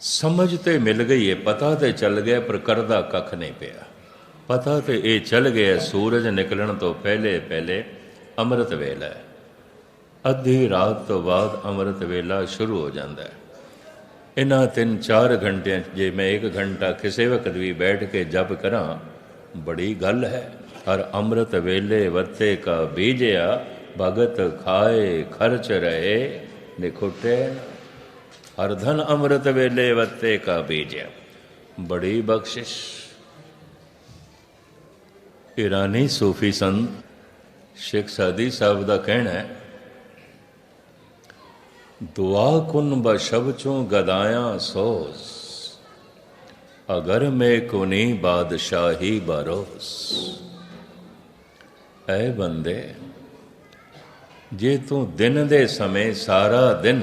ਸਮਝ ਤੇ ਮਿਲ ਗਈ ਏ, ਪਤਾ ਤੇ ਚੱਲ ਗਿਆ, ਪਰ ਕਰਦਾ ਕੱਖ ਨਹੀਂ ਪਿਆ। ਪਤਾ ਤੇ ਇਹ ਚੱਲ ਗਿਆ, ਸੂਰਜ ਨਿਕਲਣ ਤੋਂ ਪਹਿਲੇ ਪਹਿਲੇ ਅੰਮ੍ਰਿਤ ਵੇਲਾ ਅੱਧੀ ਰਾਤ ਤੋਂ ਬਾਅਦ ਅੰਮ੍ਰਿਤ ਵੇਲਾ ਸ਼ੁਰੂ ਹੋ ਜਾਂਦਾ ਹੈ। ਇਹਨਾਂ ਤਿੰਨ ਚਾਰ ਘੰਟਿਆਂ ਜੇ ਮੈਂ ਇੱਕ ਘੰਟਾ ਕਿਸੇ ਵਕਤ ਵੀ ਬੈਠ ਕੇ ਜਪ ਕਰਾਂ, ਬੜੀ ਗੱਲ ਹੈ। ਹਰ ਅੰਮ੍ਰਿਤ ਵੇਲੇ ਵਰਤੇ ਕਾ ਬੀਜਿਆ, ਭਗਤ ਖਾਏ, ਖਰਚ ਰਹੇ, ਨਿਖੁਟੇ ਹਰ ਅੰਮ੍ਰਿਤ ਵੇਲੇ ਵਰਤੇ ਕਾ ਬੀਜਿਆ। ਬੜੀ ਬਖਸ਼ਿਸ਼। ਇਰਾਨੀ ਸੂਫੀ ਸੰਤ ਸ਼ੇਖ ਸਾਦੀ ਸਾਹਿਬ ਦਾ ਕਹਿਣਾ ਹੈ, ਦੁਆ ਕੁਨ ਬਸ਼ਬ ਚੋਂ ਗਦਾਇਆ ਸੋਸ, ਅਗਰ ਮੈਂ ਕੋਨੀ ਬਾਦਸ਼ਾਹੀ ਬਰੋਸ। ਐ ਬੰਦੇ, ਜੇ ਤੂੰ ਦਿਨ ਦੇ ਸਮੇਂ ਸਾਰਾ ਦਿਨ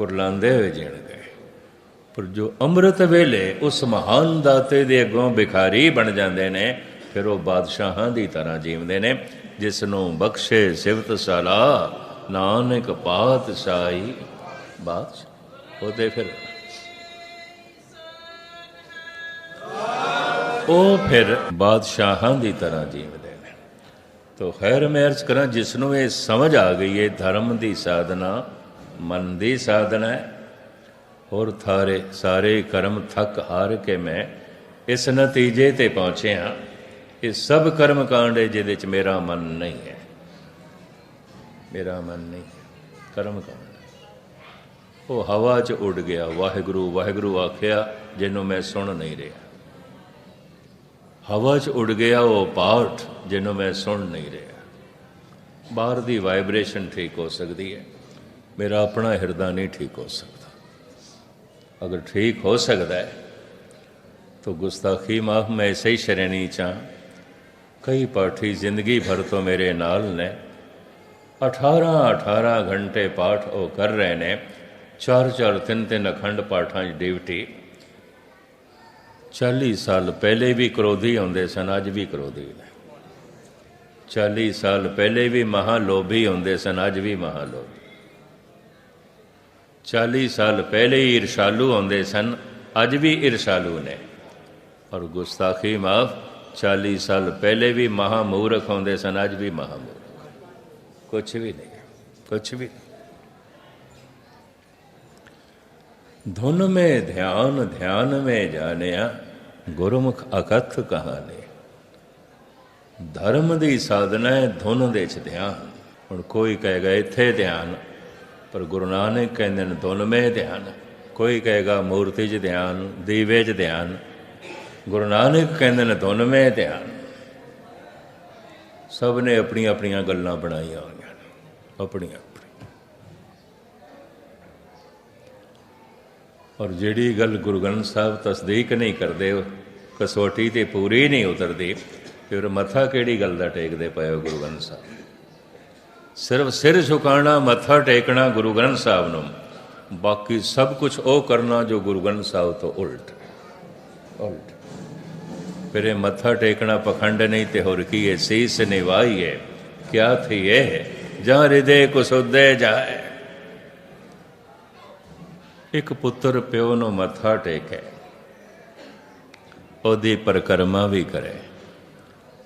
ਕੁਰਲਾਉਂਦੇ ਹੋਏ ਜੀਣਗੇ ਪਰ ਜੋ ਅੰਮ੍ਰਿਤ ਵੇਲੇ ਉਸ ਮਹਾਨ ਦਾਤੇ ਦੇ ਅੱਗੋਂ ਭਿਖਾਰੀ ਬਣ ਜਾਂਦੇ ਨੇ, ਫਿਰ ਉਹ ਬਾਦਸ਼ਾਹਾਂ ਦੀ ਤਰ੍ਹਾਂ ਜੀਵਦੇ ਨੇ, ਜਿਸ ਨੂੰ ਬਖਸ਼ੇ ਸਿਫਤ ਸਲਾ, ਨਾਨਕ ਪਾਤਸ਼ਾਹੀ ਬਾਦਸ਼ਾਹ, ਉਹਦੇ ਫਿਰ ਉਹ ਫਿਰ ਬਾਦਸ਼ਾਹਾਂ ਦੀ ਤਰ੍ਹਾਂ ਜੀਵਦੇ ਨੇ। ਤੋ ਖੈਰ ਮੈਂ ਅਰਜ਼ ਕਰਾਂ, ਜਿਸ ਨੂੰ ਇਹ ਸਮਝ ਆ ਗਈ ਹੈ ਧਰਮ ਦੀ ਸਾਧਨਾ ਮਨ ਦੀ ਸਾਧਨਾ ਹੈ। ਹੋਰ ਥਾਰੇ ਸਾਰੇ ਕਰਮ ਥੱਕ ਹਾਰ ਕੇ ਮੈਂ ਇਸ ਨਤੀਜੇ ਤੇ ਪਹੁੰਚਿਆ ਇਹ ਸਭ ਕਰਮ ਕਾਂਡ ਹੈ ਜਿਹਦੇ ਚ ਮੇਰਾ ਮਨ ਨਹੀਂ ਹੈ। ਮੇਰਾ ਮਨ ਨਹੀਂ ਹੈ। ਕਰਮ ਕਾਂਡ ਉਹ ਹਵਾ 'ਚ ਉੱਡ ਗਿਆ। ਵਾਹਿਗੁਰੂ ਵਾਹਿਗੁਰੂ ਆਖਿਆ, ਜਿਹਨੂੰ ਮੈਂ ਸੁਣ ਨਹੀਂ ਰਿਹਾ। ਹਵਾ 'ਚ ਉੱਡ ਗਿਆ ਉਹ ਪਾਠ, ਜਿਹਨੂੰ ਮੈਂ ਸੁਣ ਨਹੀਂ ਰਿਹਾ। ਬਾਹਰ ਦੀ ਵਾਈਬ੍ਰੇਸ਼ਨ ਠੀਕ ਹੋ ਸਕਦੀ ਹੈ। ਮੇਰਾ ਆਪਣਾ ਹਿਰਦਾ ਨਹੀਂ ਠੀਕ ਹੋ ਸਕਦਾ ਅਗਰ ਠੀਕ ਹੋ ਸਕਦਾ ਹੈ तो गुस्ताखी माफ मैं ऐसे ही शरणी चाह कई पाठी जिंदगी भर तो मेरे नाल ने 18 18 घंटे पाठ ਉਹ ਕਰ ਰਹੇ ਨੇ ਚਾਰ ਚਾਰ ਤਿੰਨ ਤਿੰਨ ਅਖੰਡ ਪਾਠਾਂ 'ਚ ਡਿਊਟੀ 40 ਸਾਲ ਪਹਿਲੇ ਵੀ ਕਰੋਧੀ ਹੁੰਦੇ ਸਨ ਅੱਜ ਵੀ ਕਰੋਧੀ ਨੇ 40 ਸਾਲ ਪਹਿਲੇ ਵੀ ਮਹਾ ਲੋਭੀ ਹੁੰਦੇ ਸਨ ਅੱਜ ਵੀ ਮਹਾ ਲੋਭੀ 40 ਸਾਲ ਪਹਿਲੇ ਹੀ ਈਰਸ਼ਾਲੂ ਹੁੰਦੇ ਸਨ, ਅੱਜ ਵੀ ਈਰਸ਼ਾਲੂ ਨੇ। ਔਰ ਗੁਸਤਾਖੀ ਮਾਫ 40 ਸਾਲ ਪਹਿਲੇ ਵੀ ਮਹਾ ਮੂਰਖ ਹੁੰਦੇ ਸਨ, ਅੱਜ ਵੀ ਮਹਾ ਮੂਰਖ ਕੁਛ ਵੀ ਨਹੀਂ, ਕੁਛ ਵੀ ਧੁਨ ਮੇ ਧਿਆਨ ਧਿਆਨ ਮੇ ਜਾਣਿਆ, ਗੁਰਮੁਖ ਅਕਥ ਕਹਾਣੀ। ਧਰਮ ਦੀ ਸਾਧਨਾ ਹੈ, ਧੁਨ ਦੇ ਚ ਧਿਆਨ। ਹੁਣ ਕੋਈ ਕਹੇਗਾ, ਇੱਥੇ ਧਿਆਨ। ਪਰ ਗੁਰੂ ਨਾਨਕ ਕਹਿੰਦੇ ਨੇ, ਧੁਨ ਮੇ ਧਿਆਨ, ਕੋਈ ਕਹੇਗਾ ਮੂਰਤੀ 'ਚ ਧਿਆਨ, ਦੀਵੇ 'ਚ ਧਿਆਨ। ਗੁਰੂ ਨਾਨਕ ਕਹਿੰਦੇ ਨੇ, ਧੁਨ ਮੇ ਧਿਆਨ। ਸਭ ਨੇ ਆਪਣੀਆਂ ਆਪਣੀਆਂ ਗੱਲਾਂ ਬਣਾਈਆਂ ਹੋਈਆਂ ਆਪਣੀਆਂ ਔਰ ਜਿਹੜੀ ਗੱਲ ਗੁਰੂ ਗ੍ਰੰਥ ਸਾਹਿਬ ਤਸਦੀਕ ਨਹੀਂ ਕਰਦੇ ਕਸੋਟੀ ਕਸੌਟੀ ਤੇ ਪੂਰੀ ਨਹੀਂ ਉਤਰਦੀ, ਫਿਰ ਮੱਥਾ ਕਿਹੜੀ ਗੱਲ ਦਾ ਟੇਕਦੇ ਪਏ ਹੋ ਗੁਰੂ ਗ੍ਰੰਥ ਸਾਹਿਬ? ਸਿਰਫ ਸਿਰ ਝੁਕਾਣਾ, ਮੱਥਾ ਟੇਕਣਾ ਗੁਰੂ ਗ੍ਰੰਥ ਸਾਹਿਬ ਨੂੰ। ਬਾਕੀ ਸਭ ਕੁਝ ਉਹ ਕਰਨਾ ਜੋ ਗੁਰੂ ਗ੍ਰੰਥ ਸਾਹਿਬ ਤੋਂ ਉਲਟ। ਉਲਟ। ਫਿਰ ਇਹ ਮੱਥਾ ਟੇਕਣਾ ਪਖੰਡ ਨਹੀਂ ਤੇ ਹੋਰ ਕੀ ਹੈ? ਸੀਸ ਨਿਵਾਈਏ ਕਿਆ ਥੀ ਇਹ ਜਾਂ ਹਿਰਦੇ ਕੋ ਜਾਏ। ਇੱਕ ਪੁੱਤਰ ਪਿਓ ਨੂੰ ਮੱਥਾ ਟੇਕੇ। ਉਹਦੀ ਪਰਕਰਮਾ ਵੀ ਕਰੇ।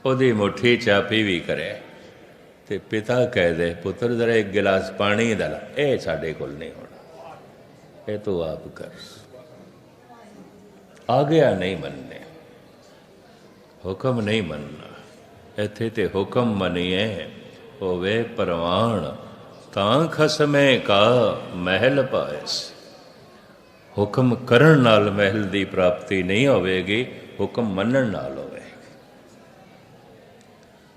ਉਹਦੀ ਮੁਠੀ ਚਾਪੀ ਵੀ ਕਰੇ। ਤੇ ਪਿਤਾ ਕਹਿ ਦੇ, ਪੁੱਤਰ, ਜਰਾ ਇੱਕ ਗਿਲਾਸ ਪਾਣੀ ਦਾ ਇਹ ਸਾਡੇ ਕੋਲ ਨਹੀਂ ਹੋਣਾ। ਇਹ ਤੂੰ ਆਪ ਕਰ। ਆ ਗਿਆ ਨਹੀਂ ਮੰਨਨੇ ਹੁਕਮ ਨਹੀਂ ਮੰਨਣਾ। ਇੱਥੇ ਤੇ ਹੁਕਮ ਮੰਨੀਏ ਹੋਵੇ ਪਰਵਾਣ, ਤਾਂ ਖਸਮੇ ਕਾ ਮਹਿਲ ਪਾਇਸ। ਹੁਕਮ ਕਰਨ ਨਾਲ ਮਹਿਲ ਦੀ ਪ੍ਰਾਪਤੀ ਨਹੀਂ ਹੋਵੇਗੀ, ਹੁਕਮ ਮੰਨਣ ਨਾਲ ਹੋਵੇਗੀ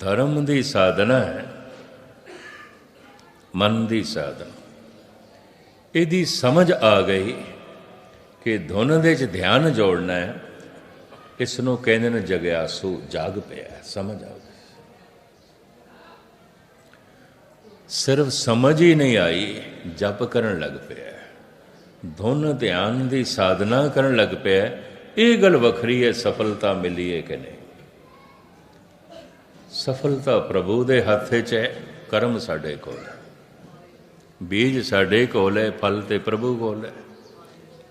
ਧਰਮ ਦੀ ਸਾਧਨਾ ਹੈ, ਮਨ ਦੀ ਸਾਧਨਾ। ਇਹਦੀ ਸਮਝ ਆ ਗਈ ਕਿ ਧੁਨ ਦੇ ਚ ਧਿਆਨ ਜੋੜਨਾ ਹੈ ਇਸ ਨੂੰ ਕਹਿੰਦੇ ਨੇ ਜਗਿਆਸੂ ਜਾਗ ਪਿਆ, ਸਮਝ ਆ ਗਈ। ਸਿਰਫ ਸਮਝ ਹੀ ਨਹੀਂ ਆਈ, ਜਪ ਕਰਨ ਲੱਗ ਪਿਆ। ਧੁਨ ਧਿਆਨ ਦੀ ਸਾਧਨਾ ਕਰਨ ਲੱਗ ਪਿਆ, ਇਹ ਗੱਲ ਵੱਖਰੀ ਹੈ, ਸਫਲਤਾ ਮਿਲੀ ਹੈ ਕਿ ਨਹੀਂ। ਸਫਲਤਾ ਪ੍ਰਭੂ ਦੇ ਹੱਥ 'ਚ ਹੈ, ਕਰਮ ਸਾਡੇ ਕੋਲ ਹੈ। ਬੀਜ ਸਾਡੇ ਕੋਲ ਹੈ, ਫਲ ਤੇ ਪ੍ਰਭੂ ਕੋਲ ਹੈ।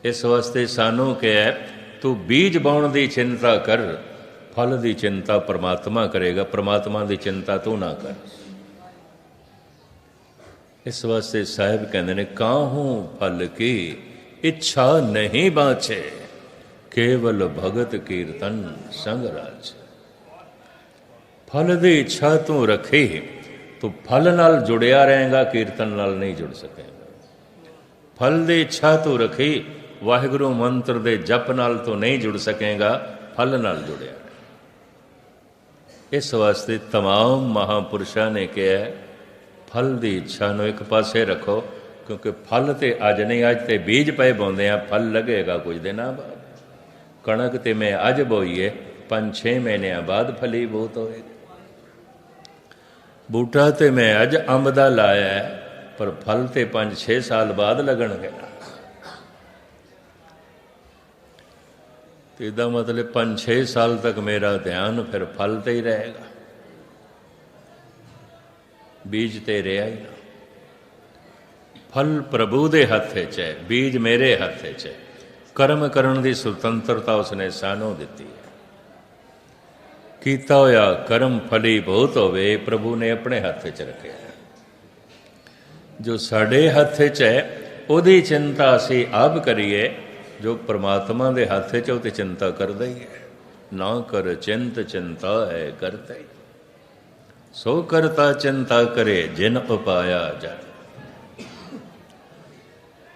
ਇਸ ਵਾਸਤੇ ਸਾਨੂੰ ਕਿਹਾ ਤੂੰ ਬੀਜ ਬਾਉਣ ਦੀ ਚਿੰਤਾ ਕਰ, ਫਲ ਦੀ ਚਿੰਤਾ ਪ੍ਰਮਾਤਮਾ ਕਰੇਗਾ, ਪ੍ਰਮਾਤਮਾ ਦੀ ਚਿੰਤਾ ਤੂੰ ਨਾ ਕਰ। ਇਸ ਵਾਸਤੇ ਸਾਹਿਬ ਕਹਿੰਦੇ ਨੇ, ਕਾਹੂ ਫਲ ਕੀ ਇੱਛਾ ਨਹੀਂ ਬਾਚੇ ਕੇਵਲ ਭਗਤ ਕੀਰਤਨ ਸੰਗ ਰਾਜ ਫਲ ਦੀ ਇੱਛਾ ਤੂੰ ਰੱਖੇ ਤੂੰ ਫਲ ਨਾਲ ਜੁੜਿਆ ਰਹੇਗਾ ਕੀਰਤਨ ਨਾਲ ਨਹੀਂ ਜੁੜ ਸਕੇਗਾ ਫਲ ਦੀ ਇੱਛਾ ਤੂੰ ਰੱਖੀ ਵਾਹਿਗੁਰੂ ਮੰਤਰ ਦੇ ਜਪ ਨਾਲ ਤੂੰ ਨਹੀਂ ਜੁੜ ਸਕੇਗਾ ਫਲ ਨਾਲ ਜੁੜਿਆ ਰਹੇ। ਇਸ ਵਾਸਤੇ तमाम ਮਹਾਪੁਰਸ਼ਾਂ ਨੇ ਕਿਹਾ ਫਲ ਦੀ ਇੱਛਾ ਨੂੰ ਇੱਕ ਪਾਸੇ ਰੱਖੋ ਕਿਉਂਕਿ ਫਲ ਤੇ ਅੱਜ ਨਹੀਂ ਅੱਜ ਤੇ ਬੀਜ ਪਏ ਬੋਂਦੇ ਆ ਫਲ ਲੱਗੇਗਾ ਕੁਝ ਦਿਨਾਂ ਬਾਅਦ ਕਣਕ ਤੇ ਮੈਂ ਅੱਜ ਬੋਈਏ 5-6 ਮਹੀਨਿਆਂ ਬਾਅਦ ਫਲੀ ਬਹੁਤ ਹੋਏਗੀ ਬੂਟਾ ਤੇ ਮੈਂ ਅੱਜ ਅੰਬ ਦਾ ਲਾਇਆ ਪਰ ਫਲ ਤੇ 5-6 ਸਾਲ ਬਾਅਦ ਲੱਗਣਗੇ। ਤੇ ਇਹਦਾ ਮਤਲਬ 5-6 ਸਾਲ ਤੱਕ ਮੇਰਾ ਧਿਆਨ ਫਿਰ ਫਲ ਤੇ ਹੀ ਰਹੇਗਾ। ਬੀਜ ਤੇ ਰਿਹਾ ਹੀ ਨਾ। ਫਲ ਪ੍ਰਭੂ ਦੇ ਹੱਥ 'ਚ ਹੈ, ਬੀਜ ਮੇਰੇ ਹੱਥ 'ਚ ਹੈ। ਕਰਮ ਕਰਨ ਦੀ ਸੁਤੰਤਰਤਾ ਉਸਨੇ ਸਾਨੂੰ ਦਿੱਤੀ ਹੈ। ਕੀਤਾ ਹੋਇਆ ਕਰਮ ਫਲੀ ਬਹੁਤ ਹੋਵੇ, ਪ੍ਰਭੂ ਨੇ ਆਪਣੇ ਹੱਥ 'ਚ ਰੱਖਿਆ ਜੋ ਸਾਡੇ ਹੱਥ 'ਚ ਹੈ, ਉਹਦੀ ਚਿੰਤਾ ਅਸੀਂ ਆਪ ਕਰੀਏ, ਜੋ ਪ੍ਰਮਾਤਮਾ ਦੇ ਹੱਥ 'ਚ ਉਹ ਤੇ ਚਿੰਤਾ ਕਰਦਾ ਹੀ ਹੈ। ਨਾ ਕਰ ਚਿੰਤ, ਚਿੰਤਾ ਹੈ ਕਰਤਾ ਹੀ। ਸੋ ਕਰਤਾ ਚਿੰਤਾ ਕਰੇ, ਜਿਨ ਉਪਾਇਆ ਜਾ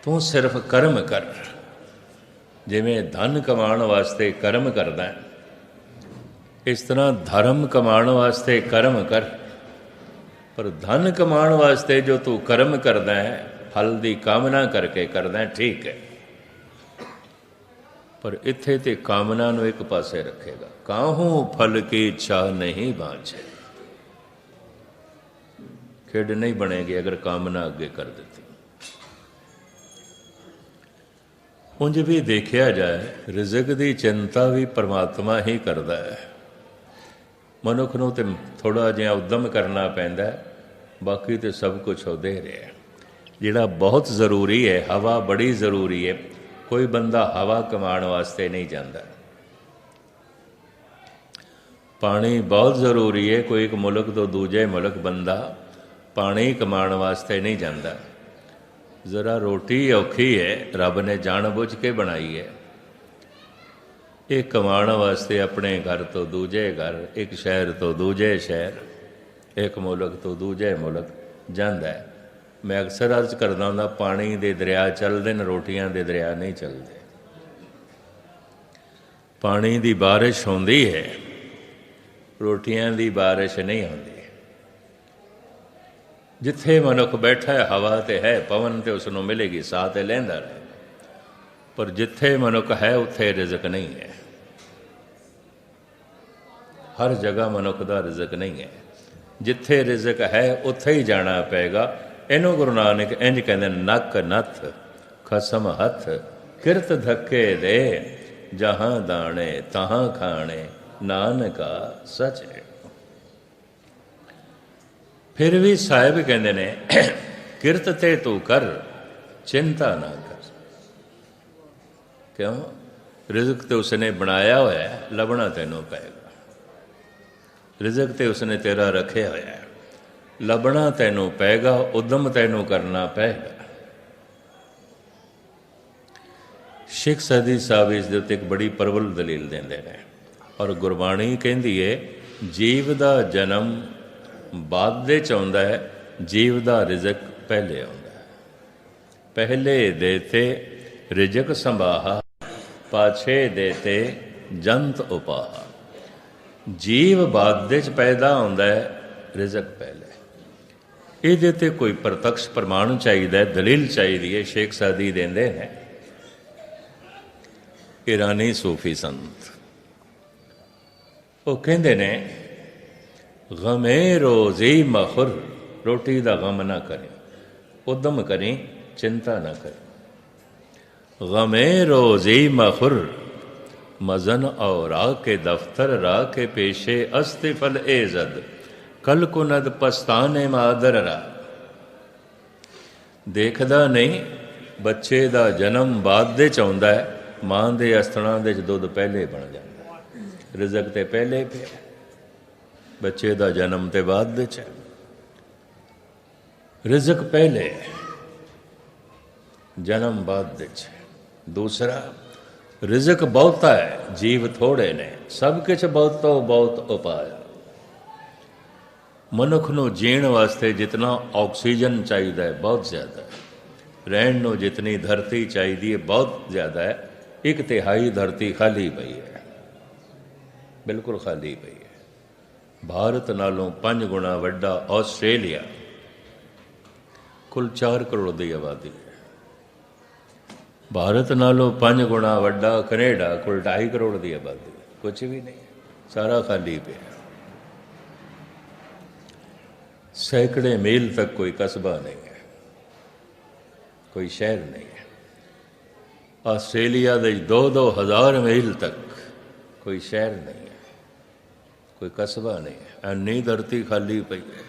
ਤੂੰ ਸਿਰਫ ਕਰਮ ਕਰ। ਜਿਵੇਂ ਧਨ ਕਮਾਉਣ ਵਾਸਤੇ ਕਰਮ ਕਰਦਾ ਹੈ ਇਸ ਤਰ੍ਹਾਂ ਧਰਮ ਕਮਾਉਣ ਵਾਸਤੇ ਕਰਮ ਕਰ। ਪਰ ਧਨ ਕਮਾਉਣ ਵਾਸਤੇ ਜੋ ਤੂੰ ਕਰਮ ਕਰਦਾ ਹੈ, ਫਲ ਦੀ ਕਾਮਨਾ ਕਰਕੇ ਕਰਦਾ ਠੀਕ ਹੈ। ਪਰ ਇੱਥੇ ਤੇ ਕਾਮਨਾ ਨੂੰ ਇੱਕ ਪਾਸੇ ਰੱਖੇਗਾ। ਕਾਹੂ ਫਲ ਕੀ ਇੱਛਾ ਨਹੀਂ ਬਾਂਝੇ? ਖੇਡ ਨਹੀਂ ਬਣੇਗੀ ਅਗਰ ਕਾਮਨਾ ਅੱਗੇ ਕਰ ਦਿੱਤੀ। ਉਂਝ ਵੀ ਦੇਖਿਆ ਜਾਏ, ਰਿਜ਼ਕ ਦੀ ਚਿੰਤਾ ਵੀ ਪਰਮਾਤਮਾ ਹੀ ਕਰਦਾ ਹੈ। ਮਨੁੱਖ ਨੂੰ ਤੇ ਥੋੜਾ ਜਿਹਾ ਉਦਮ ਕਰਨਾ ਪੈਂਦਾ ਬਾਕੀ ਤੇ ਸਭ ਕੁਝ ਉਹਦੇ ਰਿਹਾ ਜਿਹੜਾ ਬਹੁਤ ਜ਼ਰੂਰੀ ਹੈ, ਹਵਾ ਬੜੀ ਜ਼ਰੂਰੀ ਹੈ, ਕੋਈ ਬੰਦਾ ਹਵਾ ਕਮਾਉਣ ਵਾਸਤੇ ਨਹੀਂ ਜਾਂਦਾ। ਪਾਣੀ ਬਹੁਤ ਜ਼ਰੂਰੀ ਹੈ, ਕੋਈ ਇੱਕ ਮੁਲਕ ਤੋਂ ਦੂਜੇ ਮੁਲਕ ਬੰਦਾ ਪਾਣੀ ਕਮਾਉਣ ਵਾਸਤੇ ਨਹੀਂ ਜਾਂਦਾ। ਜ਼ਰਾ ਰੋਟੀ ਔਖੀ ਹੈ, ਰੱਬ ਨੇ ਜਾਣ ਬੁੱਝ ਕੇ ਬਣਾਈ ਹੈ। ਇਹ ਕਮਾਉਣ ਵਾਸਤੇ ਆਪਣੇ ਘਰ ਤੋਂ ਦੂਜੇ ਘਰ, ਇੱਕ ਸ਼ਹਿਰ ਤੋਂ ਦੂਜੇ ਸ਼ਹਿਰ, ਇੱਕ ਮੁਲਕ ਤੋਂ ਦੂਜੇ ਮੁਲਕ ਜਾਂਦਾ ਹੈ। ਮੈਂ ਅਕਸਰ ਅਰਜ਼ ਕਰਦਾ ਹੁੰਦਾ, ਪਾਣੀ ਦੇ ਦਰਿਆ ਚੱਲਦੇ ਨੇ, ਰੋਟੀਆਂ ਦੇ ਦਰਿਆ ਨਹੀਂ ਚੱਲਦੇ। ਪਾਣੀ ਦੀ ਬਾਰਿਸ਼ ਹੁੰਦੀ ਹੈ, ਰੋਟੀਆਂ ਦੀ ਬਾਰਿਸ਼ ਨਹੀਂ ਹੁੰਦੀ। ਜਿੱਥੇ ਮਨੁੱਖ ਬੈਠਾ ਹੈ, ਹਵਾ ਤੇ ਹੈ, ਪਵਨ ਤੇ ਉਸ ਨੂੰ ਮਿਲੇਗੀ, ਸਾਹ ਤੇ ਲੈਂਦਾ ਰਹੇ ਪਰ ਜਿੱਥੇ ਮਨੁੱਖ ਹੈ, ਉੱਥੇ ਰਿਜ਼ਕ ਨਹੀਂ ਹੈ। ਹਰ ਜਗ੍ਹਾ ਮਨੁੱਖ ਦਾ ਰਿਜ਼ਕ ਨਹੀਂ ਹੈ। ਜਿੱਥੇ ਰਿਜ਼ਕ ਹੈ, ਉੱਥੇ ਹੀ ਜਾਣਾ ਪਏਗਾ। ਇਹਨੂੰ ਗੁਰੂ ਨਾਨਕ ਇੰਜ ਕਹਿੰਦੇ ਨੱਕ ਨੱਥ, ਖਸਮ ਹੱਥ, ਕਿਰਤ ਧੱਕੇ ਦੇ, ਜਹਾਂ ਦਾਣੇ ਤਹਾਂ ਖਾਣੇ, ਨਾਨਕਾ ਸਚ। ਫਿਰ ਵੀ ਸਾਹਿਬ ਕਹਿੰਦੇ ਨੇ, ਕਿਰਤ ਤੇ ਤੂੰ ਕਰ, ਚਿੰਤਾ ਨਾ ਕਰ। ਕਿਉਂ? ਰਿਜ਼ਕ ਤੇ ਉਸਨੇ ਬਣਾਇਆ ਹੋਇਆ ਲੱਭਣਾ ਤੈਨੂੰ ਪਏਗਾ। ਰਿਜ਼ਕ ਤੇ ਉਸਨੇ ਤੇਰਾ ਰੱਖਿਆ ਹੋਇਆ ਹੈ। ਲੱਭਣਾ ਤੈਨੂੰ ਪਏਗਾ, ਉਦਮ ਤੈਨੂੰ ਕਰਨਾ ਪਏਗਾ। ਸਿੱਖ ਸਦੀ ਸਾਹਿਬ ਇਸ ਦੇ ਉੱਤੇ ਇੱਕ ਬੜੀ ਪ੍ਰਬਲ ਦਲੀਲ ਦਿੰਦੇ ਨੇ ਔਰ ਗੁਰਬਾਣੀ ਕਹਿੰਦੀ ਏ, ਜੀਵ ਦਾ ਜਨਮ ਬਾਅਦ ਦੇ ਚ ਆਉਂਦਾ ਹੈ, ਜੀਵ ਦਾ ਰਿਜ਼ਕ ਪਹਿਲੇ ਆਉਂਦਾ ਹੈ। ਪਹਿਲੇ ਦੇਤੇ ਰਿਜ਼ਕ ਸੰਭਾਹਾ, ਪਾਛੇ ਦੇਤੇ ਜੰਤ ਉਪਾਹਾ। ਜੀਵ ਬਾਦ ਦੇ ਚ ਪੈਦਾ ਹੁੰਦਾ ਹੈ, ਰਿਜ਼ਕ ਪਹਿਲੇ ਇਹਦੇ ਤੇ ਕੋਈ ਪ੍ਰਤੱਖ ਪ੍ਰਮਾਣ ਚਾਹੀਦਾ ਦਲੀਲ ਚਾਹੀਦੀ ਹੈ, ਸ਼ੇਖ ਸਾਦੀ ਦਿੰਦੇ ਨੇ। ਇਰਾਨੀ ਸੂਫੀ ਸੰਤ। ਉਹ ਕਹਿੰਦੇ ਨੇ, ਗਮੇ ਰੋਜ਼ੀ ਮਖਰ, ਰੋਟੀ ਦਾ ਗਮ ਨਾ ਕਰੇ, ਉਦਮ ਕਰੇ, ਚਿੰਤਾ ਨਾ ਕਰੇ। ਗਮੇ ਰੋਜ਼ੀ ਮਖਰ ਮਜ਼ਨ ਔਰ ਰਾ ਕੇ ਦਫਤਰ, ਰਾ ਕੇ ਪੇਸ਼ੇ ਅਸਤਫਲ ਏਜ਼ਦ ਕਲ ਕੁਨਦ ਪਸਤਾਨੇ ਮਾਦਰ ਦੇਖਦਾ ਨਹੀਂ, ਬੱਚੇ ਦਾ ਜਨਮ ਬਾਅਦ ਦੇ ਚ ਆਉਂਦਾ ਹੈ, ਮਾਂ ਦੇ ਅਸਥਣਾਂ ਦੇ ਚ ਦੁੱਧ ਪਹਿਲੇ ਬਣ ਜਾਂਦਾ ਰਿਜ਼ਕ ਤੇ ਪਹਿਲੇ ਪਿਆ ਬੱਚੇ ਦਾ ਜਨਮ ਤੇ ਬਾਅਦ ਦੇ ਚ ਰਿਜ਼ਕ ਪਹਿਲੇ ਜਨਮ ਬਾਅਦ ਦੇ ਚ ਦੂਸਰਾ ਰਿਜ਼ਕ ਬਹੁਤਾ ਹੈ, ਜੀਵ ਥੋੜੇ ਨੇ, ਸਭ ਕੁਝ ਬਹੁਤੋ ਬਹੁਤ ਉਪਾਇਆ ਮਨੁੱਖ ਨੂੰ ਜੀਣ ਵਾਸਤੇ ਜਿਤਨਾ ਆਕਸੀਜਨ ਚਾਹੀਦਾ ਹੈ, ਬਹੁਤ ਜ਼ਿਆਦਾ ਹੈ। ਰਹਿਣ ਨੂੰ ਜਿਤਨੀ ਧਰਤੀ ਚਾਹੀਦੀ ਹੈ, ਬਹੁਤ ਜ਼ਿਆਦਾ ਹੈ। ਇੱਕ ਤਿਹਾਈ ਧਰਤੀ ਖਾਲੀ ਪਈ ਹੈ। ਬਿਲਕੁਲ ਖਾਲੀ ਪਈ ਹੈ। ਭਾਰਤ ਨਾਲੋਂ 5 ਗੁਣਾ ਵੱਡਾ ਆਸਟ੍ਰੇਲੀਆ। ਕੁੱਲ 4 ਕਰੋੜ ਦੀ ਆਬਾਦੀ ਹੈ। ਭਾਰਤ ਨਾਲੋਂ 5 ਗੁਣਾ ਵੱਡਾ ਕੈਨੇਡਾ ਕੋਲ 2.5 ਕਰੋੜ ਦੀ ਆਬਾਦੀ ਹੈ। ਕੁਝ ਵੀ ਨਹੀਂ ਸਾਰਾ ਖਾਲੀ ਪਿਆ ਸੈਂਕੜੇ ਮੀਲ ਤੱਕ ਕੋਈ ਕਸਬਾ ਨਹੀਂ ਹੈ। ਕੋਈ ਸ਼ਹਿਰ ਨਹੀਂ ਹੈ। ਆਸਟ੍ਰੇਲੀਆ ਦੇ 2-2 ਹਜ਼ਾਰ ਮੀਲ ਤੱਕ ਕੋਈ ਸ਼ਹਿਰ ਨਹੀਂ ਹੈ। ਕੋਈ ਕਸਬਾ ਨਹੀਂ ਹੈ। ਐਨੀ ਧਰਤੀ ਖਾਲੀ ਪਈ ਹੈ।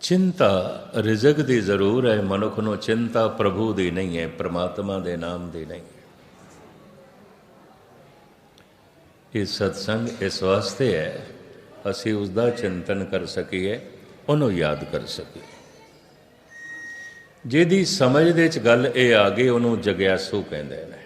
ਚਿੰਤਾ ਰਿਜ਼ਕ ਦੀ ਜ਼ਰੂਰ ਹੈ, ਮਨੁੱਖ ਨੂੰ ਚਿੰਤਾ ਪ੍ਰਭੂ ਦੀ ਨਹੀਂ ਹੈ, ਪ੍ਰਮਾਤਮਾ ਦੇ ਨਾਮ ਦੀ ਨਹੀਂ ਇਹ ਸਤਸੰਗ ਇਸ ਵਾਸਤੇ ਹੈ, ਅਸੀਂ ਉਸ ਦਾ ਚਿੰਤਨ ਕਰ ਸਕੀਏ, ਉਹਨੂੰ ਯਾਦ ਕਰ ਸਕੀਏ। ਜਿਹਦੀ ਸਮਝ ਦੇ ਵਿੱਚ ਗੱਲ ਇਹ ਆ ਗਈ, ਉਹਨੂੰ ਜਗਿਆਸੂ ਕਹਿੰਦੇ ਨੇ।